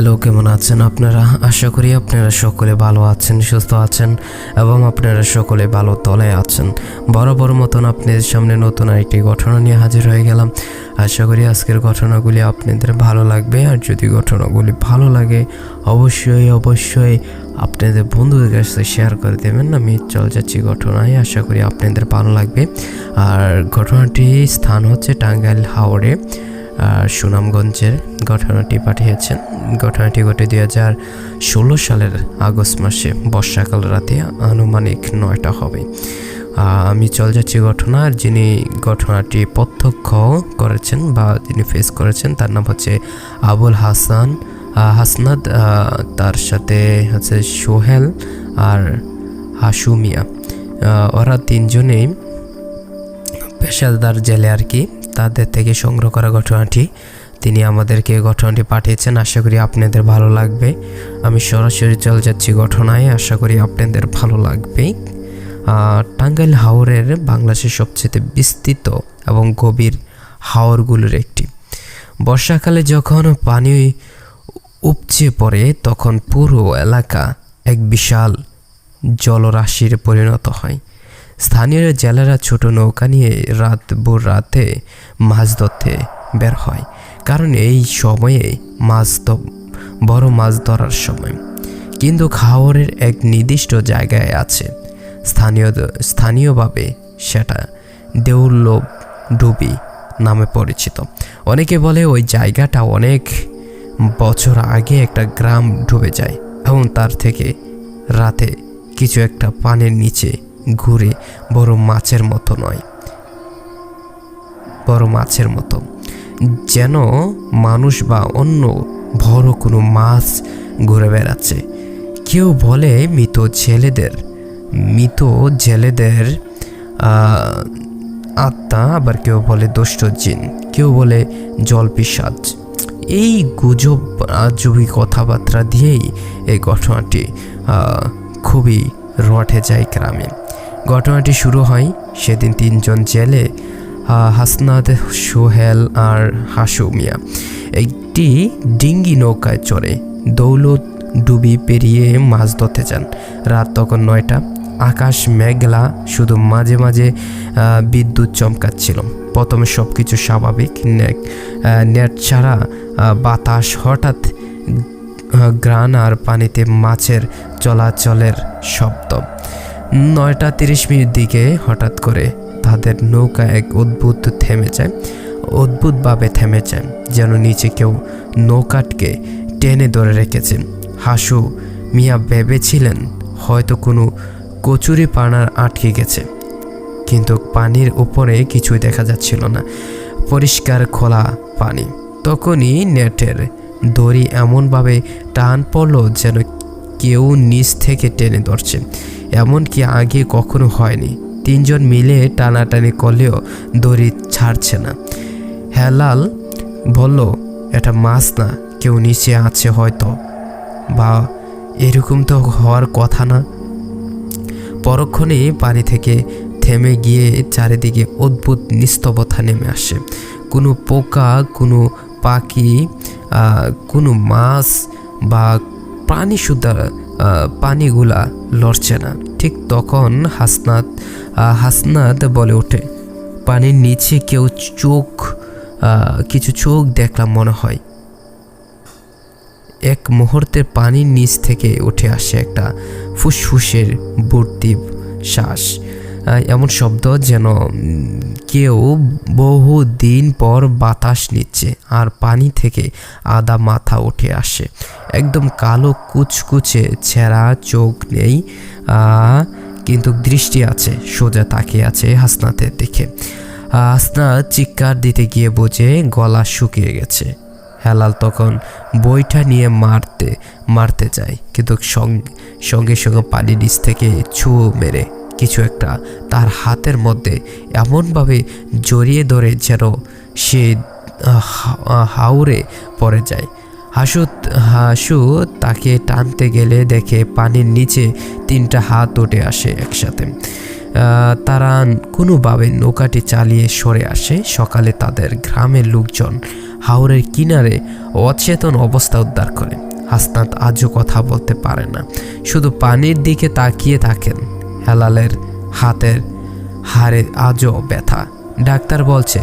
Hello, কেমন আছেন আপনারা? আশা করি আপনারা সকলে ভালো আছেন, সুস্থ আছেন এবং আপনারা সকলে ভালো তলে আছেন। বরাবর মতন আপনাদের সামনে নতুন আরেকটি ঘটনা নিয়ে হাজির হয়ে গেলাম। আশা করি আজকের ঘটনাগুলি আপনাদের ভালো লাগবে। আর যদি ঘটনাগুলি ভালো লাগে, অবশ্যই অবশ্যই আপনাদের বন্ধুদের কাছে শেয়ার করে দেবেন। আমি চল যাচ্ছি ঘটনায়। আশা করি আপনাদের ভালো লাগবে। আর ঘটনাটি স্থান হচ্ছে টাঙ্গাইল হাওড়ে। সুনামগঞ্জের ঘটনাটি পাঠিয়েছেন। ঘটনাটি ঘটে দুই হাজার ষোলো সালের আগস্ট মাসে। বর্ষাকাল রাতে আনুমানিক নয়টা হবে। আমি চল যাচ্ছি ঘটনা আর যিনি ঘটনাটি প্রত্যক্ষ করেছেন বা যিনি ফেস করেছেন, তার নাম হচ্ছে আবুল হাসান। হাসনাদ তার সাথে হচ্ছে সোহেল আর হাসুমিয়া। ওরা তিনজনেই পেশাদার জেলে আর কি। তাদের থেকে সংগ্রহ করা ঘটনাটি, তিনি আমাদেরকে ঘটনাটি পাঠিয়েছেন। আশা করি আপনাদের ভালো লাগবে। আমি সরাসরি চলে যাচ্ছি ঘটনায়। আশা করি আপনাদের ভালো লাগবে। টাঙ্গাইল হাওরের বাংলাদেশের সবচেয়ে বিস্তৃত এবং গভীর হাওরগুলোর একটি। বর্ষাকালে যখন পানি উপচে পড়ে, তখন পুরো এলাকা এক বিশাল জলরাশির পরিণত হয়। স্থানীয় জেলেরা ছোট নৌকা নিয়ে রাত ভোর রাতে মাছ ধরতে বের হয়। কারণ এই সময়ে মাছ তো বড় মাছ ধরার সময়। কিন্তু খাওয়ারের এক নির্দিষ্ট জায়গায় আছে। স্থানীয় স্থানীয়ভাবে সেটা দেউল্লভ ডুবি নামে পরিচিত। অনেকে বলে ওই জায়গাটা অনেক বছর আগে একটা গ্রাম ডুবে যায় এবং তার থেকে রাতে কিছু একটা পানির নিচে ঘুরে বড় মাছের মতো নয়, বড় মাছের মতো। যেন মানুষ বা অন্য বড় কোনো মাছ ঘুরে বেড়াচ্ছে। কেউ বলে মৃত ছেলেদের, মৃত জেলেদের আত্মা, আবার কেউ বলে দুষ্ট জিন, কেউ বলে জল পিসাজ। এই গুজব, আজবি কথাবার্তা দিয়েই এই ঘটনাটি খুবই রটে যায় গ্রামে। ঘটনাটি শুরু হয় সেদিন তিনজন জেলে হাসনাদ সোহেল আর হাসু মিয়া। একটি ডিঙ্গি নৌকায় চড়ে দৌলত ডুবি পেরিয়ে মাছ ধরতে যান। রাত তখন নয়টা। আকাশ মেঘলা, শুধু মাঝে মাঝে বিদ্যুৎ চমকাচ্ছিল। প্রথমে সব কিছু স্বাভাবিক নেট ছাড়া বাতাস হঠাৎ গ্রান আর পানিতে মাছের চলাচলের শব্দ। নয়টা তিরিশ মিনিট দিকে হঠাৎ করে তাদের নৌকা এক অদ্ভুত থেমে যায় অদ্ভুতভাবে থেমে যায় যেন নিচে কেউ নৌকাটকে টেনে ধরে রেখেছেন হাসু, মিয়া ভেবেছিলেন হয়তো কোনো কচুরি পানার আটকে গেছে, কিন্তু পানির উপরে কিছুই দেখা যাচ্ছিল না, পরিষ্কার খোলা পানি। তখনই নেটের দড়ি এমনভাবে টান পড়ল যেন কেউ নিচ থেকে টেনে ধরছে। এমনকি আগে কখনো হয়নি। তিনজন মিলে টানাটানি করলেও দড়ি ছাড়ছে না। হেলাল বলল, এটা মাছ না, কেউ নিচে আছে হয়তো। বা এরকম তো হওয়ার কথা না। পরক্ষণে পানি থেকে থেমে গিয়ে চারিদিকে অদ্ভুত নিস্তবতা নেমে আসে। কোনো পোকা, কোনো পাখি কোনো মাছ বা প্রাণী সুদ্ধা পানিগুলা লড়ছে না। ঠিক তখন হাসনাত আহ, হাসনাত বলে ওঠে পানির নিচে কেউ চোখ কিছু চোখ দেখলাম মনে হয়। এক মুহূর্তে পানির নিচ থেকে উঠে আসে একটা ফুসফুসের ভর্তি শ্বাস। এমন শব্দ যেন কেউ বহু দিন পর বাতাস নিচ্ছে আর পানি থেকে আদা মাথা উঠে আসে। একদম কালো কুচকুচে ছেঁড়া চোখ নেই কিন্তু দৃষ্টি আছে সোজা তাকিয়ে আছে হাসনাতের দিকে। আহ, হাসনাত চিৎকার দিতে গিয়ে বোঝে গলা শুকিয়ে গেছে। হেলাল তখন বইটা নিয়ে মারতে মারতে যায় কিন্তু সঙ্গে সঙ্গে পানি নিচ থেকে ছু মেরে কিছু একটা তার হাতের মধ্যে এমনভাবে জড়িয়ে ধরে যেন সে আহ, হা- হাউরে পড়ে যায়। হাসু হাসু তাকে টানতে গেলে দেখে পানির নিচে তিনটা হাত উঠে আসে একসাথে। তারা কোনোভাবে নৌকাটি চালিয়ে সরে আসে। সকালে তাদের গ্রামের লোকজন হাওরের কিনারে অচেতন অবস্থা উদ্ধার করে। হাসনাত আজও কথা বলতে পারে না। শুধু পানির দিকে তাকিয়ে থাকেন। হেলালের হাতের হাড়ে আজও ব্যথা। ডাক্তার বলছে,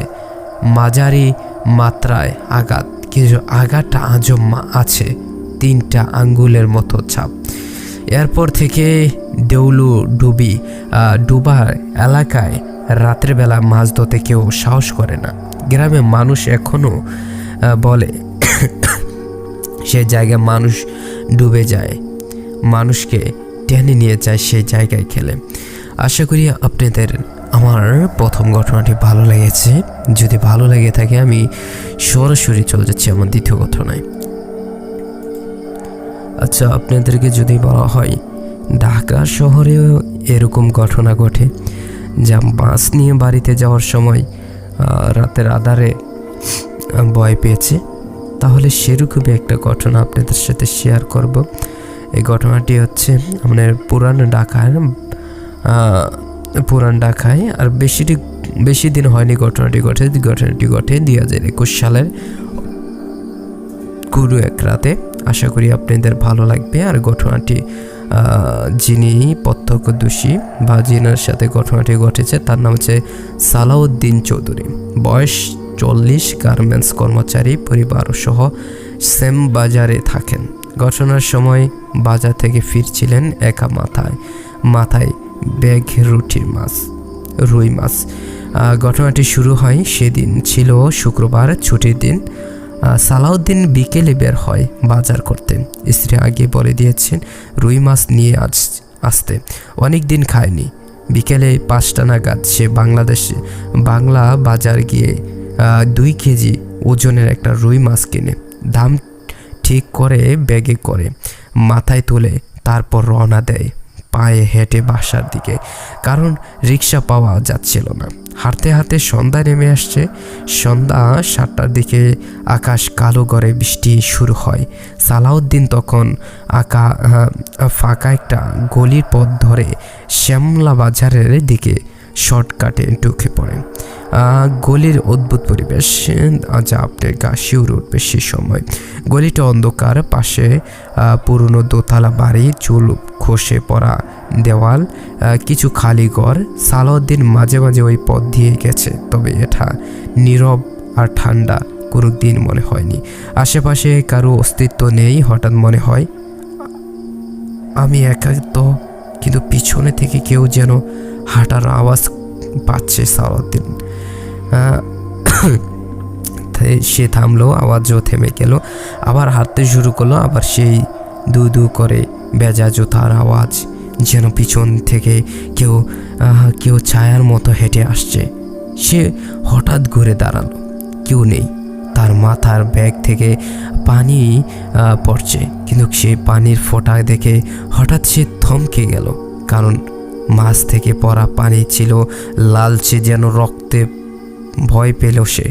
মাঝারি মাত্রায় আঘাত। কিন্তু আঘাতটা আজও আছে, তিনটা আঙ্গুলের মতো ছাপ। এরপর থেকে দেউলু ডুবি ডুবার এলাকায় রাতের বেলা মাছ ধরতে কেউ সাহস করে না। গ্রামে মানুষ এখনও বলে, সে জায়গায় মানুষ ডুবে যায়, মানুষকে টেনে নিয়ে যায় সেই জায়গায় খেলে। আশা করি আপনাদের আমার প্রথম ঘটনাটি ভালো লেগেছে। যদি ভালো লেগে থাকে, আমি সরাসরি চলে যাচ্ছি আমার দ্বিতীয় ঘটনায়। আচ্ছা আপনাদেরকে যদি বলা হয়, ঢাকা শহরেও এরকম ঘটনা ঘটে, যা বাস নিয়ে বাড়িতে যাওয়ার সময় রাতের আধারে ভয় পেয়েছে, তাহলে সেরকমই একটা ঘটনা আপনাদের সাথে শেয়ার করব। এই ঘটনাটি হচ্ছে আমাদের পুরান ঢাকার পুরান ঢাকায়, আর বেশি বেশি দিন হয়নি ঘটনাটি ঘটে ঘটনাটি ঘটে দুই হাজার একুশ সালের কোনো এক রাতে। আশা করি আপনাদের ভালো লাগবে, আর ঘটনাটি যিনি প্রত্যক্ষদর্শী বা যিনার সাথে ঘটনাটি ঘটেছে, তার নাম হচ্ছে সালাউদ্দিন চৌধুরী। বয়স চল্লিশ, গার্মেন্টস কর্মচারী, পরিবার সহ সেম বাজারে থাকেন। ঘটনার সময় বাজার থেকে ফিরছিলেন একা মাথায় মাথায় ব্যাগ রুটির মাছ, রুই মাছ। ঘটনাটি শুরু হয় সেদিন। ছিল শুক্রবার, ছুটির দিন। সালাউদ্দিন বিকেলে বের হয় বাজার করতে। স্ত্রী আগে বলে দিয়েছেন, রুই মাছ নিয়ে আজ আসতে। অনেক দিন খায়নি। বিকেলে পাঁচটা নাগাদ সে বাংলাদেশে, বাংলা বাজার গিয়ে দুই কেজি ওজনের একটা রুই মাছ কিনে, দাম ঠিক করে ব্যাগে করে মাথায় তুলে তারপর রওনা দেয়। পায়ে হেঁটে বাসার দিকে, কারণ রিক্সা পাওয়া যাচ্ছিল না। হাঁটতে হাঁটতে সন্ধ্যা নেমে আসছে। সন্ধ্যা সাতটার দিকে আকাশ কালো গড়ে বৃষ্টি শুরু হয়। সালাউদ্দিন তখন আকা ফাঁকা একটা গলির পথ ধরে শ্যামলা বাজারের দিকে শর্টকাটে ঢুকে পড়ে। গলির অদ্ভুত পরিবেশ, যা আপনার গা শিউরে উঠবে সে সময়। গলিটা অন্ধকার, পাশে পুরনো দোতলা বাড়ি, চুল খসে পড়া দেওয়াল কিছু খালি ঘর। সালাউদ্দিন মাঝে মাঝে ওই পথ দিয়ে গেছে, তবে এটা নীরব আর ঠান্ডা কোনো দিন মনে হয়নি। আশেপাশে কারও অস্তিত্ব নেই, হঠাৎ মনে হয়, আমি একা তো, কিন্তু পিছনে থেকে কেউ যেন হাঁটার আওয়াজ পাচ্ছে সালাউদ্দিন। সে থামলো, আওয়াজও থেমে গেল। আবার হাঁটতে শুরু করল, আবার সেই দু দু করে বেজা জুতার আওয়াজ যেন পিছন থেকে কেউ কেউ ছায়ার মতো হেঁটে আসছে। সে হঠাৎ ঘুরে দাঁড়াল, কেউ নেই। তার মাথার ব্যাগ থেকে পানি পড়ছে। কিন্তু সেই পানির ফোঁটা দেখে হঠাৎ সে থমকে গেল, কারণ মাছ থেকে পড়া পানি ছিল, লালচে যেন রক্তে ভয় পেল সে।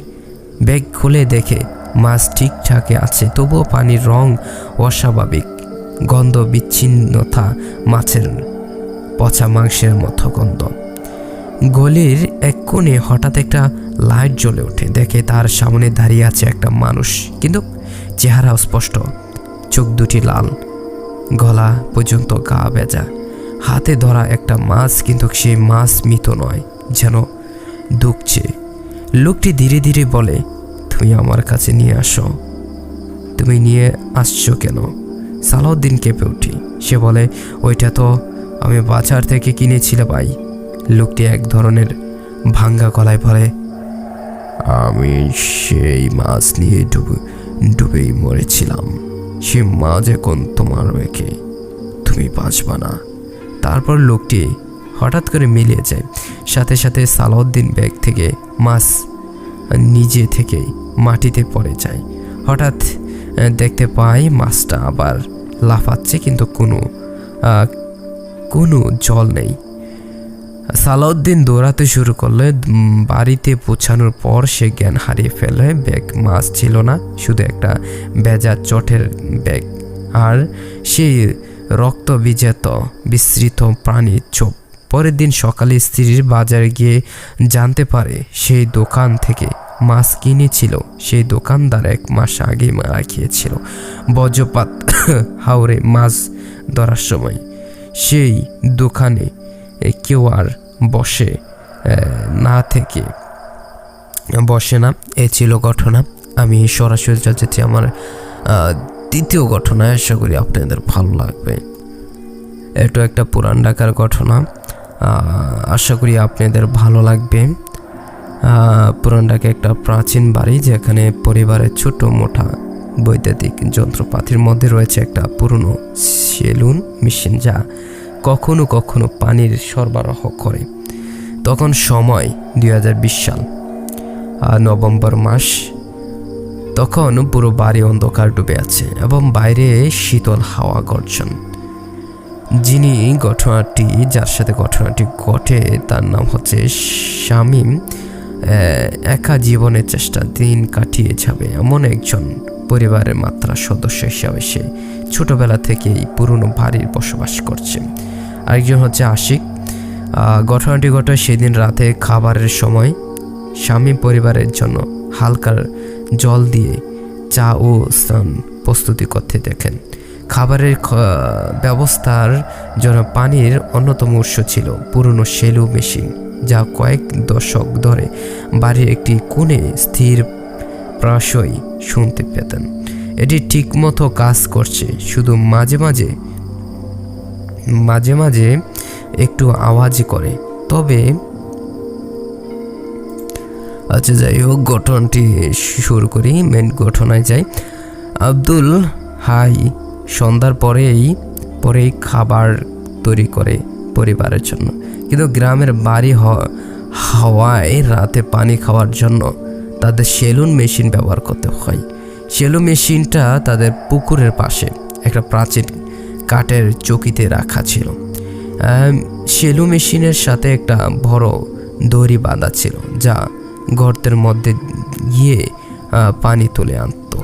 ব্যাগ খুলে দেখে মাছ ঠিকঠাকই আছে, তবুও পানির রং অস্বাভাবিক গন্ধ বিচ্ছিন্নতা মাছের পচা মাংসের মতো গন্ধ। গলির এক কোণে হঠাৎ একটা লাইট জ্বলে ওঠে, দেখে তার সামনে দাঁড়িয়ে আছে একটা মানুষ, কিন্তু চেহারা স্পষ্ট, চোখ দুটি লাল, গলা পর্যন্ত গা বেজা হাতে ধরা একটা মাছ, কিন্তু সেই মাছ মৃত নয়, যেন দুঃখছে। লোকটি ধীরে ধীরে বলে, তুমি আমার কাছে নিয়ে আসো। তুমি নিয়ে আসছো কেন? সালাউদ্দিন কেঁপে উঠি সে বলে, ওইটা তো আমি বাজার থেকে কিনেছিলে ভাই। লোকটি এক ধরনের ভাঙ্গা গলায় বলে, আমি সেই মাছ নিয়ে ডুবে, ডুবেই মরেছিলাম। সে মাছ এখন তোমার রেখে। তুমি বাঁচবা না। তারপর লোকটি হঠাৎ করে মিলিয়ে যায়। সাথে সাথে সালাউদ্দিন ব্যাগ থেকে মাছ নিজে থেকেই মাটিতে পড়ে যায়। হঠাৎ দেখতে পাই মাছটা আবার লাফাচ্ছে কিন্তু কোনো কোনো জল নেই। সালাউদ্দিন দৌড়াতে শুরু করলে বাড়িতে পৌঁছানোর পর সে জ্ঞান হারিয়ে ফেলে, ব্যাগ মাছ ছিল না, শুধু একটা বেজা চটের ব্যাগ। আর সেই রক্ত বিজেত বিস্তৃত প্রাণীর চোপ। পরের দিন সকালে স্ত্রীর বাজারে গিয়ে জানতে পারে সেই দোকান থেকে মাছ কিনেছিল। সেই দোকানদার এক মাস আগে মারা গিয়েছিল। বজ্রপাত হাওড়ে মাছ ধরার সময় সেই দোকানে কেউ আর বসে না থেকে বসে না। এ ছিল ঘটনা। আমি সরাসরি যাচ্ছি আমার আহ, দ্বিতীয় ঘটনায় আশা করি আপনাদের ভালো লাগবে। এটা একটা পুরান ঢাকার ঘটনা। আশা করি আপনাদের ভালো লাগবে। পুরান ঢাকা একটা প্রাচীন বাড়ি যেখানে পরিবারের ছোট মোটা বৈদ্যুতিক যন্ত্রপাতির মধ্যে রয়েছে একটা পুরনো সেলুন মেশিন যা কখনো কখনো পানির সরবরাহ করে। তখন সময় দু হাজার বিশ সাল নভেম্বর মাস তখন পুরো বাড়ি অন্ধকার ডুবে আছে এবং বাইরে শীতল হাওয়া গর্জন। যিনি ঘটনাটি, যার সাথে ঘটনাটি ঘটে, তার নাম হচ্ছে শামীম। একা জীবনের চেষ্টা দিন কাটিয়ে যাবে এমন একজন পরিবারের মাত্রা সদস্য হিসাবে সে ছোটবেলা থেকেই পুরনো বাড়ির বসবাস করছে। আরেকজন হচ্ছে আশিক। ঘটনাটি ঘটে সেদিন রাতে খাবারের সময়। স্বামী পরিবারের জন্য হালকার জল দিয়ে চা ও স্নান প্রস্তুতি করতে দেখেন। খাবারের ব্যবস্থার জন্য পানির অন্যতম উৎস ছিল পুরনো সেলু মেশিন, যা কয়েক দশক ধরে বাড়ির একটি কোণে স্থির প্রায়শই শুনতে পেতেন। এটি ঠিকমতো কাজ করছে, শুধু মাঝে মাঝে মাঝে মাঝে একটু আওয়াজ করে। তবে আচ্ছা যাই হোক, গঠনটি শুরু করি মেন গঠনায় যাই। আব্দুল হাই সন্ধ্যার পরেই পরেই খাবার তৈরি করে পরিবারের জন্য। কিন্তু গ্রামের বাড়ি হাওয়ায় রাতে পানি খাওয়ার জন্য তাদের সেলুন মেশিন ব্যবহার করতে হয়। সেলুন মেশিনটা তাদের পুকুরের পাশে, একটা প্রাচীন কাঠের চকিতে রাখা ছিল। সেলু মেশিনের সাথে একটা বড় দড়ি বাঁধা ছিল, যা গর্তের মধ্যে গিয়ে পানি তুলে আনতো।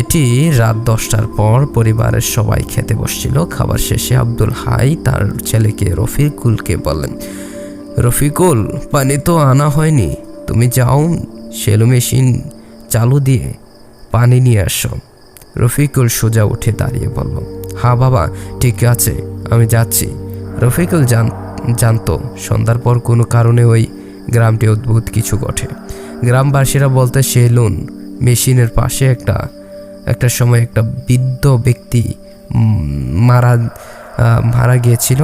এটি রাত দশটার পর পরিবারের সবাই খেতে বসছিল। খাবার শেষে আব্দুল হাই তার ছেলেকে রফিকুলকে বলেন, রফিকুল, পানি তো আনা হয়নি। তুমি যাও, সেলু মেশিন চালু দিয়ে পানি নিয়ে আসো। রফিকুল সোজা উঠে দাঁড়িয়ে বলল, হা বাবা, ঠিক আছে, আমি যাচ্ছি। রফিকুল জান, জানতো, সন্ধ্যার পর কোনো কারণে ওই গ্রামটি অদ্ভুত কিছু ঘটে গ্রামবাসীরা বলতে সেলুন, মেশিনের পাশে একটা একটা সময় একটা বৃদ্ধ ব্যক্তি মারা মারা গিয়েছিল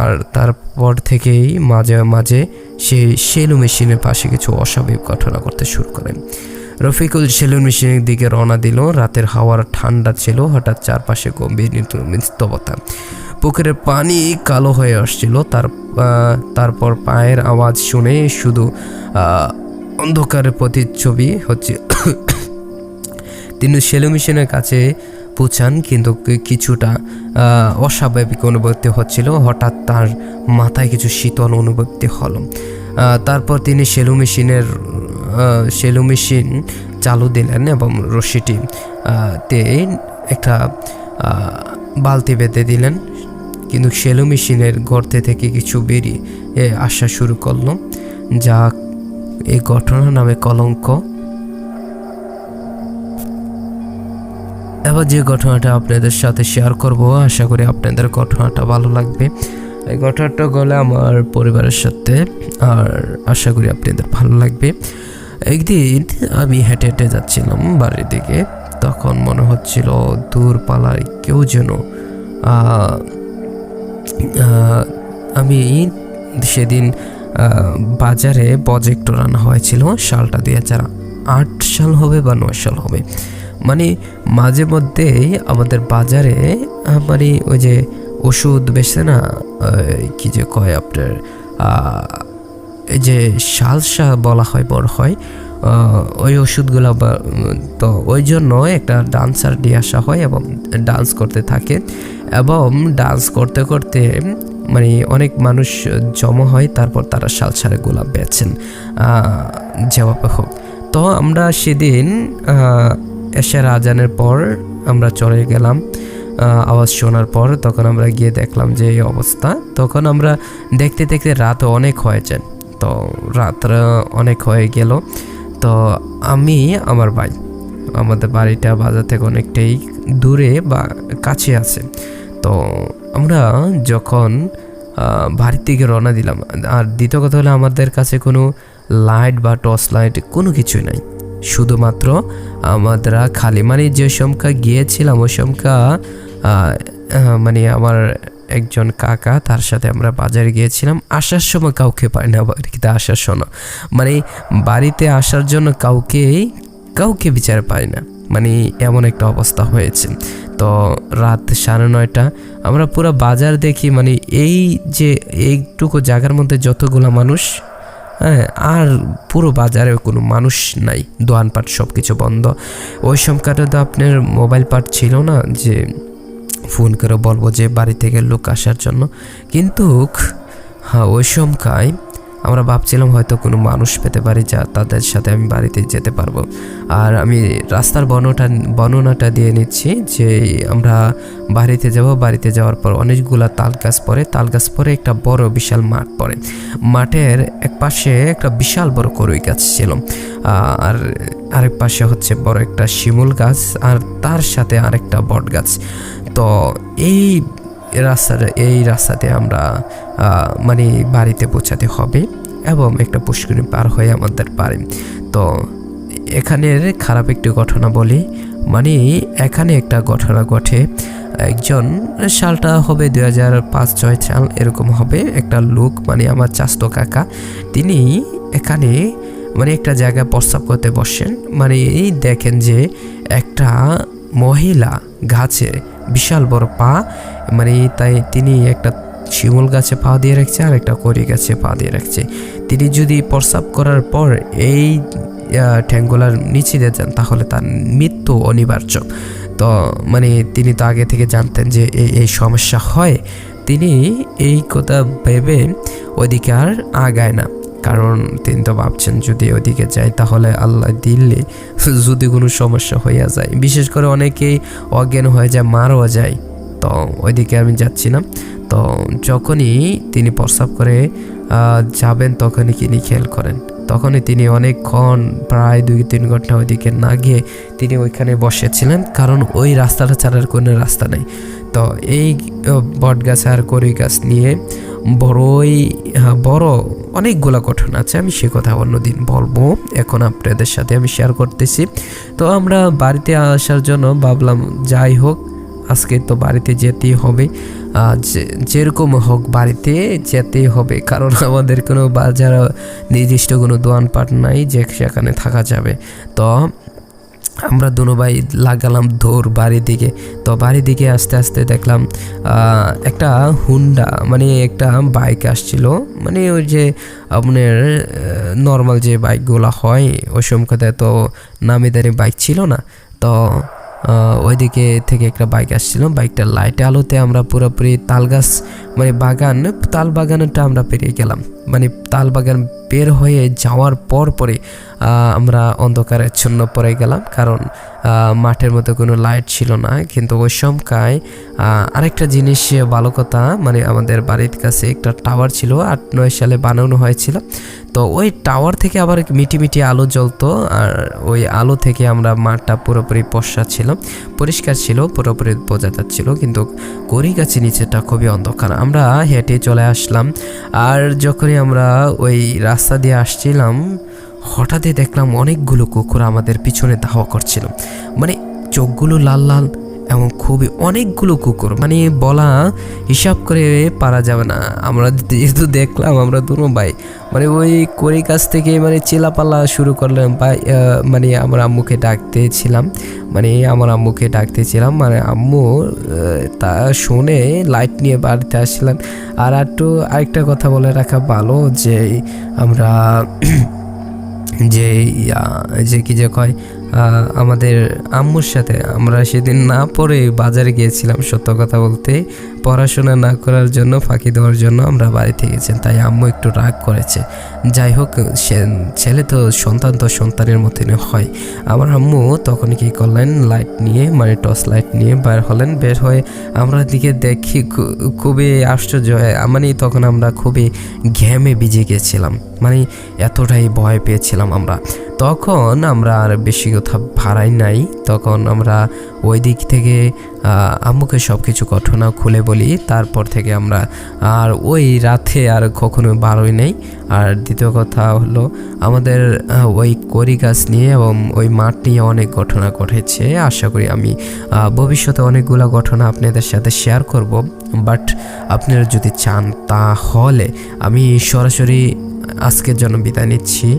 আর তারপর থেকেই মাঝে মাঝে সে সেলু মেশিনের পাশে কিছু অস্বাভাবিক ঘটনা করতে শুরু করেন রফিকুল সেলুন মেশিনের দিকে রওনা দিল। রাতের হাওয়ার ঠান্ডা ছিল, হঠাৎ চারপাশে গম্ভীর নিস্তবতা পুকুরের পানি কালো হয়ে আসছিল। তার তারপর পায়ের আওয়াজ শুনে শুধু অন্ধকারের প্রতিচ্ছবি হচ্ছে। তিনি সেলু মেশিনের কাছে পৌঁছান, কিন্তু কিছুটা অস্বাভাবিক অনুভূতি হচ্ছিল। হঠাৎ তার মাথায় কিছু শীতল অনুভূতি হলো। তারপর তিনি সেলু মেশিনের সেলু মেশিন চালু দিলেন এবং রশিটি তে একটা বালতি বেঁধে দিলেন। কিন্তু সেলু মেশিনের গর্তে থেকে কিছু বেরিয়ে আসা শুরু করল, যা এই ঘটনা নামে কলঙ্ক। এবার যে ঘটনাটা আপনাদের সাথে শেয়ার করব, আশা করি আপনাদের ঘটনাটা ভালো লাগবে। এই ঘটনাটা গলে আমার পরিবারের সাথে আর আশা করি আপনাদের ভালো লাগবে। একদিন আমি হেঁটে হেঁটে যাচ্ছিলাম বাড়ির দিকে, তখন মনে হচ্ছিল দূর পালায় কেউ যেন আমি সেদিন বাজারে প্রজেক্টর আনা হয়েছিল, সালটা দুই হাজার আট সাল হবে বা নয় সাল হবে। মানে মাঝে মধ্যেই আমাদের বাজারে মানে ওই যে ওষুধ বেছে না কি যে কয় আপনার যে সালসা বলা হয়, বড় হয় ওই ওষুধগুলো তো ওই জন্য একটা ডান্সার দিয়ে আসা হয় এবং ডান্স করতে থাকে। এবং ডান্স করতে করতে মানে অনেক মানুষ জমা হয়, তারপর তারা সালসারে গোলাপ বেচেন। যেভাবে হোক। তো আমরা সেদিন এশার আজানের পর আমরা চলে গেলাম। আওয়াজ শোনার পর তখন আমরা গিয়ে দেখলাম যে এই অবস্থা। তখন আমরা দেখতে দেখতে রাত অনেক হয়েছে তো রাত অনেক হয়ে গেল। তো আমি, আমার ভাই, আমাদের বাড়িটা বাজার থেকে অনেকটাই দূরে বা কাছে আছে। তো আমরা যখন আহ, বাড়ি থেকে রওনা দিলাম আর দ্বিতীয় কথা হলো আমাদের কাছে কোনো লাইট বা টর্চ লাইট কোনো কিছুই নাই। শুধুমাত্র আমরা খালি মানে যে সমকা গিয়েছিলাম ওই সমকা মানে আমার একজন কাকা তার সাথে আমরা বাজারে গিয়েছিলাম আসার সময় কাউকে পাই না বাড়িতে আসার সময়। মানে বাড়িতে আসার জন্য কাউকে কাউকে বিচার পাই না। মানে এমন একটা অবস্থা হয়েছে। তো রাত সাড়ে নয়টা। আমরা পুরো বাজার দেখি মানে এই যে এইটুকু জায়গার মধ্যে যতগুলো মানুষ হ্যাঁ আর পুরো বাজারে কোনো মানুষ নাই। দোকানপাট সব কিছু বন্ধ। ওই সময়টা তো আপনার মোবাইল পাট ছিল না যে ফোন করে বলব যে বাড়ি থেকে লোক আসার জন্য। কিন্তু হ্যাঁ ওই সময় আমরা ভাবছিলাম হয়তো কোনো মানুষ পেতে পারি যা তাদের সাথে আমি বাড়িতে যেতে পারব। আর আমি রাস্তার বর্ণটা, বর্ণনাটা দিয়ে নিচ্ছি যে আমরা বাড়িতে যাব, বাড়িতে যাওয়ার পর অনেকগুলা তাল গাছ পড়ে। তাল গাছ পরে একটা বড় বিশাল মাঠ পড়ে। মাঠের এক পাশে একটা বিশাল বড় করই গাছ ছিল। আর আরেক পাশে হচ্ছে বড় একটা শিমুল গাছ আর তার সাথে আরেকটা বট গাছ। তো এই রাস্তাটা, এই রাস্তাতে আমরা মানে বাড়িতে পৌঁছাতে হবে এবং একটা পুষ্করিণী পার হয়ে আমাদের পারে তো এখানের খারাপ একটি ঘটনা বলি মানে এখানে একটা ঘটনা ঘটে। একজন সালটা হবে দুই হাজার পাঁচ, ছয় সাল, এরকম হবে একটা লোক মানে আমার চাস্তো কাকা। তিনি এখানে মানে একটা জায়গায় প্রস্তাব করতে বসেন। মানে দেখেন যে একটা মহিলা গাছে বিশাল বড় পা মানে তাই তিনি একটা শিমুল গাছে পা দিয়ে রাখছে আর একটা কড়ি গাছে পা দিয়ে রাখছে। তিনি যদি প্রস্রাব করার পর এই ঠ্যাঙ্গুলার নিচে দিয়ে যান, তাহলে তার মৃত্যু অনিবার্য। তো মানে তিনি তো আগে থেকে জানতেন যে এই সমস্যা হয়। তিনি এই কথা ভেবে ওইদিকে আর আগায় না। কারণ তিনি তো ভাবছেন যদি ওদিকে যাই তাহলে আল্লাহ দিল্লি যদি কোনো সমস্যা হইয়া যায়। বিশেষ করে অনেকেই অজ্ঞান হয়ে যায়, মারও যায়। তো ওইদিকে আমি যাচ্ছিলাম তো যখনই তিনি প্রস্রাব করে যাবেন তখনই তিনি খেয়াল করেন। তখনই তিনি অনেকক্ষণ, প্রায় দুই তিন ঘণ্টা ওইদিকে না গিয়ে তিনি ওইখানে বসেছিলেন। কারণ ওই রাস্তাটা ছাড়ার কোনো রাস্তা নেই। তো এই বট গাছ আর করি গাছ নিয়ে বড়ই বড় অনেকগুলো ঘটনা আছে। আমি সে কথা অন্যদিন বলব। এখন আপনাদের সাথে আমি শেয়ার করতেছি। তো আমরা বাড়িতে আসার জন্য ভাবলাম, যাই হোক, আজকে তো বাড়িতে যেতেই হবে। যেরকম হোক বাড়িতে যেতেই হবে। কারণ আমাদের কোনো বাজার, নির্দিষ্ট কোনো দোকানপাট নাই যে সেখানে থাকা যাবে। তো আমরা দুনো ভাই লাগালাম দৌড় বাড়ির দিকে। তো বাড়ির দিকে আস্তে আস্তে দেখলাম একটা হুন্ডা মানে একটা বাইক আসছিল। মানে ওই যে আপনার নর্মাল যে বাইকগুলো হয়, ওই সময়তে তো নামি দামি বাইক ছিল না। তো ওইদিকে থেকে একটা বাইক আসছিল। বাইকটার লাইটে আলোতে আমরা পুরোপুরি তাল গাছ মানে বাগান তাল বাগানটা আমরা পেরিয়ে গেলাম। মানে তাল বাগান বের হয়ে যাওয়ার পর পরে আমরা অন্ধকারাচ্ছন্ন পড়ে গেলাম, কারণ মাঠের মধ্যে কোনো লাইট ছিল না। কিন্তু ওই সমকায় আরেকটা জিনিস ভালো কথা মানে আমাদের বাড়ির কাছে একটা টাওয়ার ছিল, আট নয় সালে বানানো হয়েছিল। তো ওই টাওয়ার থেকে আবার মিটি মিটি আলো জ্বলতো, আর ওই আলো থেকে আমরা মাঠটা পুরোপুরি পশ্চাৎ ছিল, পরিষ্কার ছিল, পুরোপুরি বোঝা যাচ্ছিল কিন্তু কড়ি গাছের নিচেটা খুবই অন্ধকার। আমরা হেঁটে চলে আসলাম, আর যখনই আমরা ওই রাস্তা দিয়ে আসছিলাম হঠাৎই দেখলাম অনেকগুলো কুকুর আমাদের পিছনে ধাওয়া করছিল। মানে চোখগুলো লাল লাল এবং খুবই অনেকগুলো কুকুর। মানে বলা হিসাব করে পারা যাবে না। আমরা যেহেতু দেখলাম আমরা দুনো ভাই। মানে ওই কড়ি কাছ থেকে মানে চেলাপালা শুরু করলাম আহ, মানে আমার আম্মুকে ডাকতেছিলাম। মানে আমার আম্মুকে ডাকতেছিলাম মানে আম্মু তা শুনে লাইট নিয়ে বাড়িতে আসছিলেন। আর একটু আরেকটা কথা বলে রাখা ভালো যে আমরা যে যে কি যে কয় আমাদের আম্মুর সাথে। আমরা সেদিন না পড়ে বাজারে গিয়েছিলাম, সত্য কথা বলতে। পড়াশোনা না করার জন্য, ফাঁকি দেওয়ার জন্য আমরা বাড়িতে গেছেন তাই আম্মু একটু রাগ করেছে। যাই হোক ছেলে তো সন্তান, তো সন্তানের মতনই হয়। আমার আম্মু তখন কি করলেন লাইট নিয়ে মানে টর্চ লাইট নিয়ে বের হলেন। বের হয়ে আমরা দিকে দেখি খুবই আশ্চর্য হয়। মানে তখন আমরা খুবই ঘেমে ভিজে গেছিলাম। মানে এতটাই ভয় পেয়েছিলাম আমরা। তখন আমরা আর বেশি কথা ভাড়াই নাই। তখন আমরা ওই দিক থেকে আম্মুকে সব কিছু ঘটনা খুলে বলি। তারপর থেকে আমরা আর ওই রাতে আর কখনো বারোই নেই। আর দ্বিতীয় কথা হলো, আমাদের ওই করি গাছ নিয়ে এবং ওই মাঠ নিয়ে অনেক ঘটনা ঘটেছে। আশা করি আমি ভবিষ্যতে অনেকগুলো ঘটনা আপনাদের সাথে শেয়ার করব। বাট আপনারা যদি চান তাহলে আমি সরাসরি আজকের জন্য বিদায় নিচ্ছি।